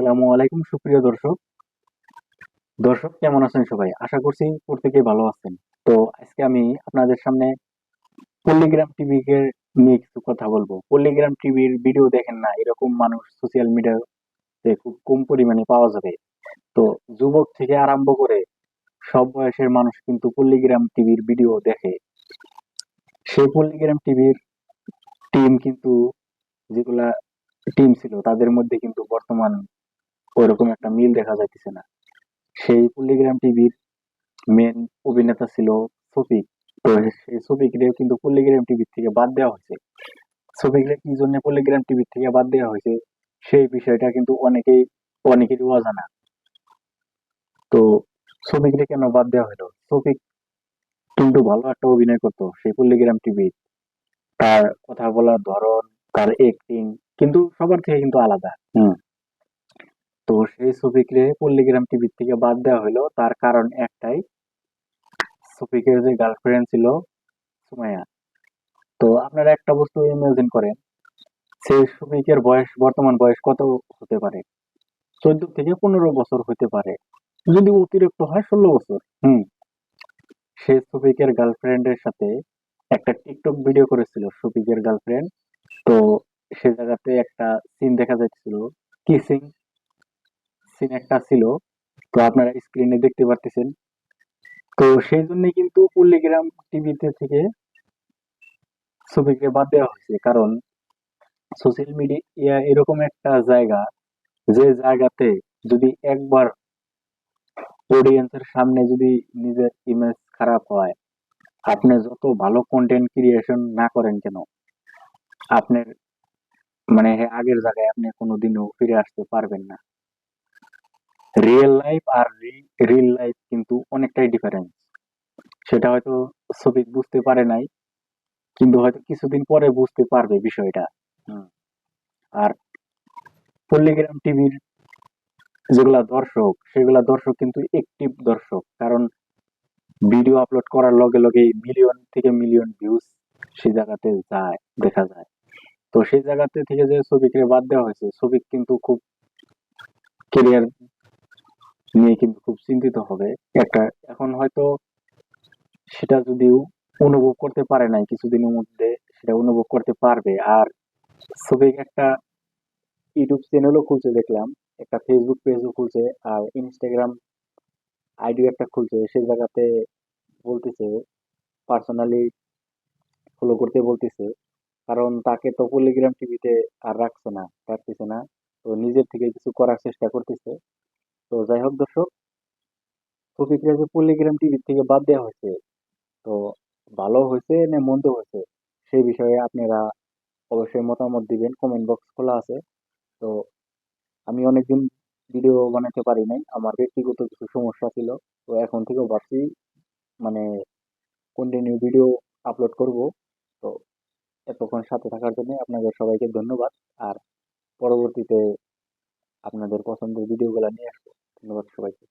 আসসালামু আলাইকুম, সুপ্রিয় দর্শক। দর্শক, কেমন আছেন সবাই? আশা করছি প্রত্যেকে ভালো আছেন। তো আজকে আমি আপনাদের সামনে পল্লিগ্রাম টিভি এর নিয়ে কিছু কথা বলব। পল্লিগ্রাম টিভির ভিডিও দেখেন না, এরকম মানুষ সোশ্যাল মিডিয়াতে খুব কম পরিমাণে পাওয়া যাবে। তো যুবক থেকে আরম্ভ করে সব বয়সের মানুষ কিন্তু পল্লিগ্রাম টিভির ভিডিও দেখে। সেই পল্লিগ্রাম টিভির টিম কিন্তু যেগুলা টিম ছিল, তাদের মধ্যে কিন্তু বর্তমান ওইরকম একটা মিল দেখা যাইতেছে না। সেই পল্লিগ্রাম টিভির মেন অভিনেতা ছিল শফিক। তো সেই শফিকরেও কিন্তু পল্লিগ্রাম টিভি থেকে বাদ দেওয়া হয়েছে। শফিকরে কি জন্য পল্লিগ্রাম টিভি থেকে বাদ দেওয়া হয়েছে, সেই বিষয়টা কিন্তু অনেকেই, অনেকেরই অজানা। তো শফিকরে কেন বাদ দেওয়া হলো? শফিক কিন্তু ভালো একটা অভিনয় করতো সেই পল্লিগ্রাম টিভি। তার কথা বলার ধরন, তার অ্যাক্টিং কিন্তু সবার থেকে কিন্তু আলাদা। হুম। সেই শফিকরে পল্লিগ্রাম টিভি থেকে বাদ দেওয়া হলো। তার কারণ একটাই শফিকের যে গার্লফ্রেন্ড ছিল সুমাইয়া। তো আপনারা একটা বস্তু ইমাজিন করেন সেই শফিকের বয়স, বর্তমান বয়স কত হতে পারে? চোদ্দ থেকে পনেরো বছর হতে পারে। যদি অতিরিক্ত হয় ষোলো বছর। হুম। সে শফিকের গার্লফ্রেন্ডের সাথে একটা টিকটক ভিডিও করেছিল শফিকের গার্লফ্রেন্ড তো সে জায়গাতে একটা সিন দেখা যাচ্ছিল কিসিং সিন একটা ছিল, তো আপনারা স্ক্রিনে দেখতে পারতেছেন। তো সেই জন্য কিন্তু পল্লিগ্রাম টিভিতে থেকে ছবিকে বাদ দেওয়া হয়েছে। কারণ সোশ্যাল মিডিয়া এরকম একটা জায়গা, যে জায়গাতে যদি একবার অডিয়েন্সের সামনে যদি নিজের ইমেজ খারাপ হয়, আপনি যত ভালো কন্টেন্ট ক্রিয়েশন না করেন কেন? আপনার মানে আগের জায়গায় আপনি কোনোদিনও ফিরে আসতে পারবেন না। রিয়েল লাইফ আর রিল লাইফ কিন্তু অনেকটাই ডিফারেন্স সেটা হয়তো ছবি বুঝতে পারে নাই, কিন্তু হয়তো কিছুদিন পরে বুঝতে পারবে বিষয়টা। আর পল্লিগ্রাম টিভির যেগুলা দর্শক, সেগুলা দর্শক কিন্তু একটিভ দর্শক, কারণ ভিডিও আপলোড করার লগে লগে মিলিয়ন থেকে মিলিয়ন ভিউজ সেই জায়গাতে যায়, দেখা যায়। তো সেই জায়গাতে থেকে যে ছবিকে বাদ দেওয়া হয়েছে ছবি কিন্তু খুব কেরিয়ার নিয়ে কিন্তু খুব চিন্তিত হবে। একটা এখন হয়তো সেটা যদিও অনুভব করতে পারে নাই, কিছুদিনের মধ্যে সেটা অনুভব করতে পারবে। আর ছবি একটা ইউটিউব চ্যানেলও খুলছে দেখলাম, একটা ফেসবুক পেজও খুলছে, আর ইনস্টাগ্রাম আইডি একটা খুলছে, সেই জায়গাতে বলতেছে পার্সোনালি ফলো করতে বলতেছে। কারণ তাকে তো পলিগ্রাম টিভিতে আর রাখছে না, রাখতেছে না। তো নিজের থেকে কিছু করার চেষ্টা করতেছে। তো যাই হোক দর্শক, প্রতিক্রিয়া যে পলিগ্রাম টিভি থেকে বাদ দেওয়া হয়েছে, তো ভালো হয়েছে না মন্দ হয়েছে, সেই বিষয়ে আপনারা অবশ্যই মতামত দিবেন কমেন্ট বক্স খোলা আছে। তো আমি অনেকদিন ভিডিও বানাতে পারি নাই, আমার ব্যক্তিগত কিছু সমস্যা ছিল, তো এখন থেকেও ভাবছি মানে কন্টিনিউ ভিডিও আপলোড করব। তো এতক্ষণ সাথে থাকার জন্য আপনাদের সবাইকে ধন্যবাদ, আর পরবর্তীতে আপনাদের পছন্দের ভিডিওগুলো নিয়ে আসব। ধন্যবাদ সবাইকে।